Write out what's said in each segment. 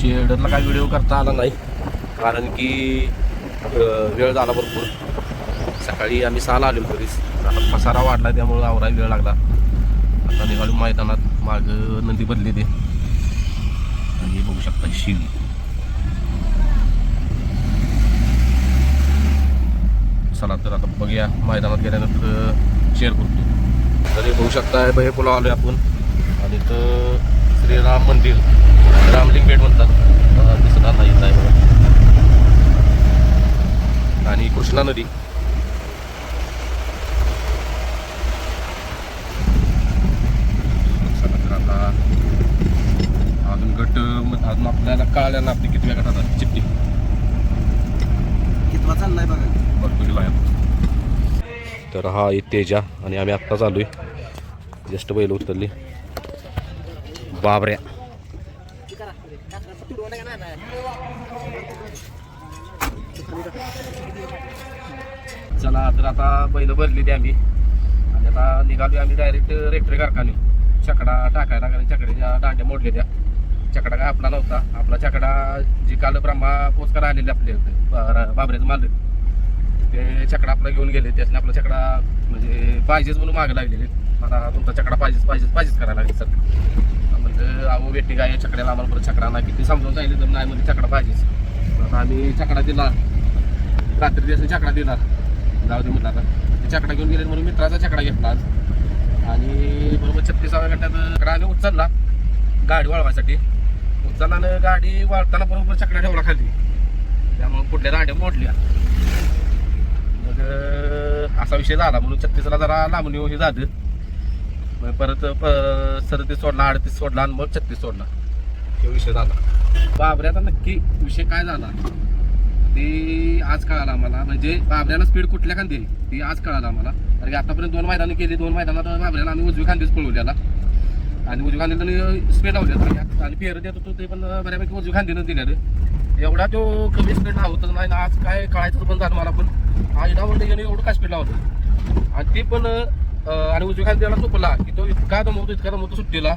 शेडरला काय व्हिडिओ करता आला नाही. कारण की वेळ झाला भरपूर. सकाळी आम्ही सहाला आलो घरीच. आता पसारा वाढला त्यामुळं आवराय वेळ लागला. आता निघालो मैदानात. माग नदी बदली ते. आणि हे बघू शकता शिव. चला तर आता बघूया मैदानात गेल्यानंतर शेअर करतो तर हे बघू शकता हे पुला आलो आपण. आणि तर श्रीराम मंदिर रामलिंग पेठ म्हणतात. दिसत आता इथं आहे बघा. आणि कृष्णा नदी. अजून गट अजून आपल्याला कळाल्या ना आपली किती गटात आहे. चिठ्ठी कितवा चाललाय बघा. बघतो बाहेर तर हा तेजा आणि आम्ही आत्ता चालू आहे जस्ट बैल उतरली. बाबऱ्या चला तर आता बैल भरली ती आम्ही. आणि आता निघालो आम्ही डायरेक्ट रेक्टरी कारखाने चकडा टाकायला कारण चकड्याच्या दांड्या मोडल्या त्या. चकडा काय आपला नव्हता. आपला चकडा जी काल ब्रह्मा पोचकर आलेले आपले होते बाबऱ्याचं मालक. ते चकडा आपला घेऊन गेले. त्याच्याने आपला चकडा म्हणजे पाहिजेच म्हणून मागे लागलेले. आता तुमचा चकडा पाहिजेच पाहिजेच पाहिजेच करायला लागले सर. तर अहो वेटी काय चकड्याला आम्हाला परत चकडा नाही. किती समजून सांगितलं तर नाही म्हणजे चकडा पाहिजेच. आता आम्ही चकडा दिला. रात्री दिवस चकडा दिला. जाऊ दे म्हटलं आता. ते चकडा घेऊन गेले म्हणून मित्राचा चकडा घेतला आज. आणि बरोबर छत्तीसाव्या गटात चकडा आम्ही उचलला. गाडी वळवायसाठी. उचलला आणि गाडी वळताना बरोबर चकडा ठेवला खाली. त्यामुळे कुठल्या दांड्या मोडल्या. मग असा विषय झाला म्हणून छत्तीसला जरा लांबून हे झालं. मग परत प- सदतीस सोडला अडतीस सोडला आणि मग छत्तीस सोडला. तो विषय झाला. बाबऱ्याचा नक्की विषय काय झाला? ते आज कळालं आम्हाला. म्हणजे बाबऱ्याला स्पीड कुठल्या खांदी आहे? ती आज कळालं आम्हाला. कारण की आतापर्यंत दोन मैदानं केली दोन मैदानात बाबऱ्याला आम्ही उजवी खांदीच पळवल्याला आणि उजवी खांदीला स्पीड लावल्या आणि पेर देत होतो ते पण बऱ्यापैकी उजवी खांदीनं दिलेलं एवढा तो कमी स्पीड लावतच नाही. ना आज काय कळायचं पण झालं मला पण. आईला म्हणलं याने एवढं काय स्पीड लावतं आणि ते पण आणि उजवी खांदी त्याला चुकला की तो इतका दमवतो इतका दमवतो सुट्टीला.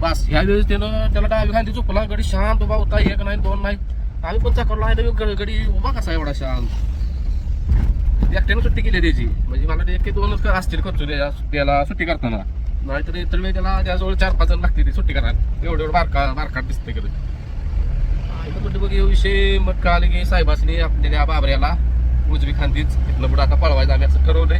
बस ह्या वेळेस त्यानं त्याला डावी खांदी चुकला गडी शांत उभा होता एक नाही दोन नाही. आम्ही पण चाकरला आहे तर गडी उभा कसा एवढा शांत? एकट्यानं सुट्टी केली त्याची. म्हणजे मला एक ते दोनच असतील खर्च त्याला सुट्टी करताना. नाहीतर इतर वेळी त्याला त्याजवळ चार पाच जण लागते सुट्टी करायला. एवढं एवढं बारका बारकाट दिसते कधी कुठे बघ विषय मग आले की साहेबासनी आपल्या बाबऱ्याला. उजवी खांदीच इथलं पुढं आता पळवायचं आम्ही असं ठरवलंय.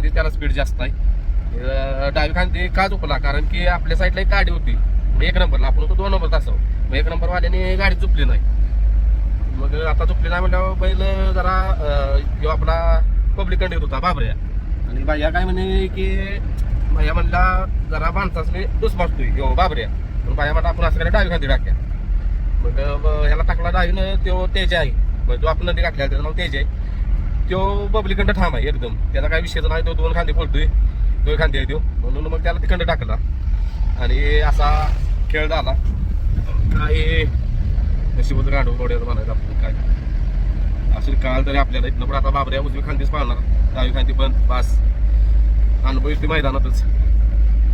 खांदी त्याला स्पीड जास्त आहे. डावी खांदी का चुकला कारण की आपल्या साईडला एक गाडी होती. मग एक नंबरला आपण होतो दोन नंबर तासाव मग एक नंबर वाल्याने गाडी चुकली नाही. मग आता चुकली नाही म्हणल्यावर बैल जरा जो आपला पब्लिक कंडेक्ट होता. बाबऱ्या. आणि बाया काय म्हणे की भैया म्हणला जरा माणसासने डोस मारतोय. ह्यो बाबऱ्या. पण बाया म्हणला आपण असं करायला डावी खांदी टाक्या. मग ह्याला टाकला डावीनं तो तेज आहे मग जो आपण नदी टाकल्या त्याचं नाव तेज आहे तो पब्लिकंड ठाम आहे एकदम. त्याला काय विषयच नाही तो दोन खांदे पडतोय दोन खांदे आहे तो. म्हणून मग त्याला तिकंड टाकला. आणि असा खेळ झाला. काय नशिबत गाडव थोड्याचं म्हणायचं आपण काय. असेल काळ तरी आपल्याला इथनं पण आता बाबऱ्या उजवी खांदीच पाळणार. डावी खांदी पण. पास अनुभव येते मैदानातच.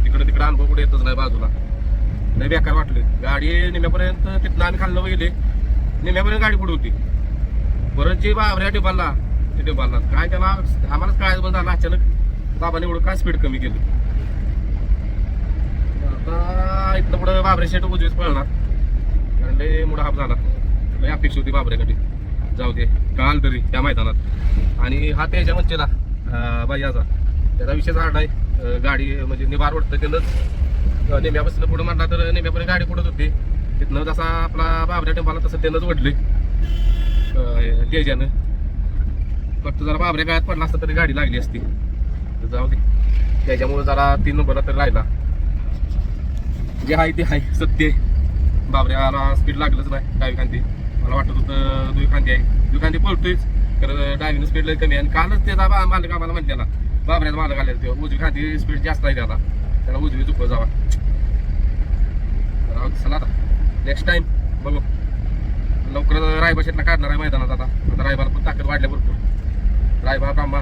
तिकडे तिकडे अनुभव कुठे येतच नाही बाजूला. नाही बेकार वाटले गाडी निम्यापर्यंत तिथनं आम्ही खाल्लं गेले निम्यापर्यंत गाडी पुढे होती. परत जे बाबऱ्या टिपाला ते टिपाला काय त्याला आम्हालाच काय बंद झाला अचानक बाबाने एवढं काय स्पीड कमी केली? आता इथलं पुढं बाबरे शेट उजवीच पळणार. कारण लय मोठा हाप झाला. लय अपेक्षा होती बाबऱ्याकडे जाऊ दे काल तरी त्या मैदानात. आणि हा त्याच्या मंचेला बायाचा त्याचा विषय झाड आहे गाडी म्हणजे निभार वाटतं त्यानंच नेम्यापासून पुढं म्हणला तर नेम्यापर्यंत गाडी पुढत होती? तिथनं जसा आपला बाबऱ्या टेम्पाला तसं त्यानंच वडले. तेजानं. फक्त जरा बाबऱ्या गायत पडला असता तरी गाडी लागली असती. तर जाऊ दे. त्याच्यामुळे जरा तीन नंबरला तर राहिला. जे आहे ते आहे. सत्य बाबऱ्याला स्पीड लागलंच नाही. डावी खांदी. मला वाटत होतं दुई खांदी आहे. दुई खांदी पळतोयच. खरं डावीनं स्पीड लय कमी आहे. आणि कालच त्याचा बा- मालक आम्हाला म्हणलेला. बाबऱ्याचा मालक आलेला तेव्हा. उजवी खांदी स्पीड जास्त आहे त्याला. त्याला उजवी चुकव जावा. राहू चला आता. नेक्स्ट टाइम बघू. लवकर रायबा शेटला काढणार आहे मैदानात आता. आता रायबाला पण ताकद वाढल्या भरपूर. रायबा ब्रह्मा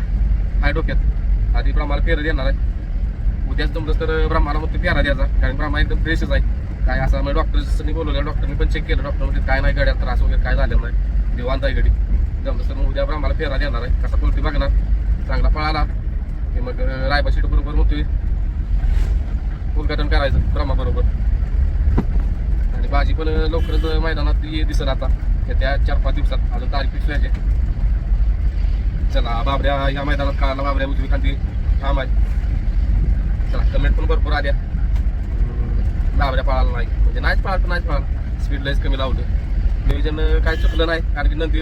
आहे डोक्यात. आधी ब्रह्माला फेरा देणार आहे. उद्याच जमलंच तर ब्रह्माला मग ते द्यायचा. कारण ब्रह्मा एकदम फ्रेशच आहे. काय असं म्हणजे डॉक्टरनी बोलवलं. डॉक्टरनी पण चेक केलं. डॉक्टर म्हणजे काय नाही गड्यात त्रास वगैरे काय झालेला नाही. देवांत आहे गडी जमलं तर मग उद्या ब्राह्माला फेरा देणार आहे. कसा पोल्ट्री बघणार. चांगला पळाला की मग रायबा शेट बरोबर म्हणतोय उद्घाटन करायचं ब्रह्मा बरोबर आणि भाजी पण लवकरच मैदानात ये दिसेल आता. त्या चार पाच दिवसात. अजून तारीख फिक्स व्हायची चला बाबऱ्या या मैदानात काळाला बाबऱ्या? उजवी खांदी. ठाम आहे चला कमेंट पण भरपूर आल्या. बाबऱ्या पळाला नाही. म्हणजे नाहीच पळाल तर नाहीच पळाल. स्पीड लाईच कमी लावलं. नियोजन अं, काय चुकलं नाही. कारण की नंदी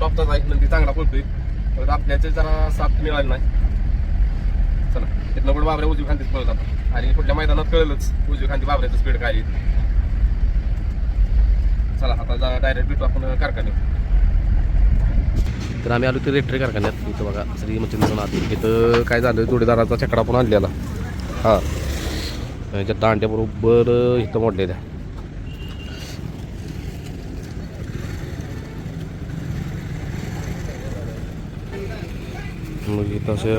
टॉपचाच आहे. नंदी चांगला पळतोय. परत आपल्याचे जरा साथ मिळाली नाही. चला तिथलं पण बाबऱ्या उजवी खांदीच पळत आता आणि कुठल्या मैदानात कळलंच उजवी खांदी बाबऱ्याचं स्पीड काय चला आता डायरेक्ट भेटू आपण कारखान्यात तर आम्ही आलो ते रेट्रे कारखान्यात. इथं बघा श्री मच्छिंद्रनाथ इथं काय झालं जोडीदाराचा चकडा पण आणलेला. हां. त्याच्या दांड्याबरोबर इथं मोडलेल्या मग इथं असे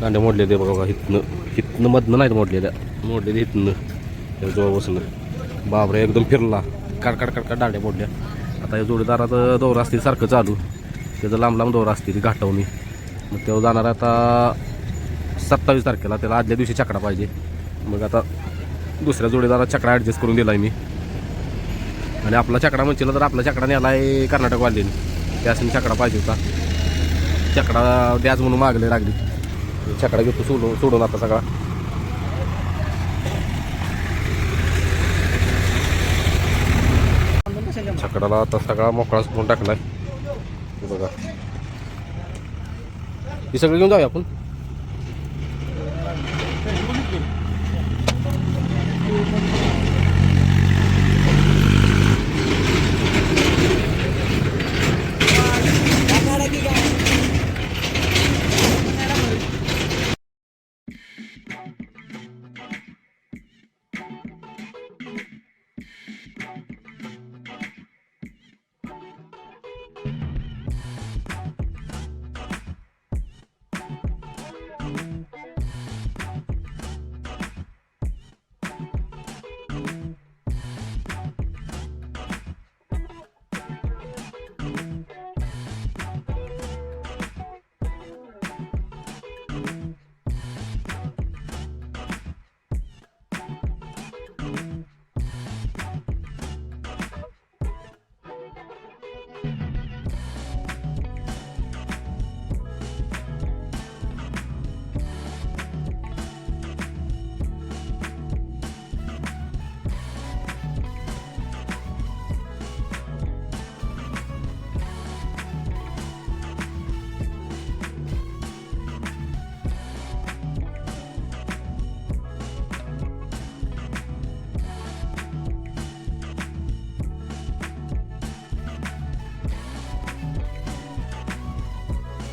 दांड्या मोडलेले बघा बघा इथनं इथनं मधनं नाहीत मोडलेल्या मोडलेले इथनं. त्या जवळ बाबरे एकदम फिरला. काडकाड काड दांड्या मोडल्या. आता या जोडीदाराचं दौरा असतील सारखं चालू. त्याचं लांब लांब दौरा असतील घाटवणी. मग तेव्हा जाणार आता सत्तावीस तारखेला त्याला आदल्या दिवशी चकडा पाहिजे. मग आता दुसऱ्या जोडीदारा चकडा ॲडजस्ट करून दिला आहे मी. आणि आपला चकडा म्हणशील तर आपला चकडा नेला आहे कर्नाटकवाल्याने त्यासाठी चकडा पाहिजे होता. चकडा द्याच म्हणून मागले लागली चकडा घेतो सोडून सोडून आता सगळा. छकडाला आता सगळा मोकळा करून टाकला आहे बघा ही सगळी घेऊन जाऊया आपण Thank you.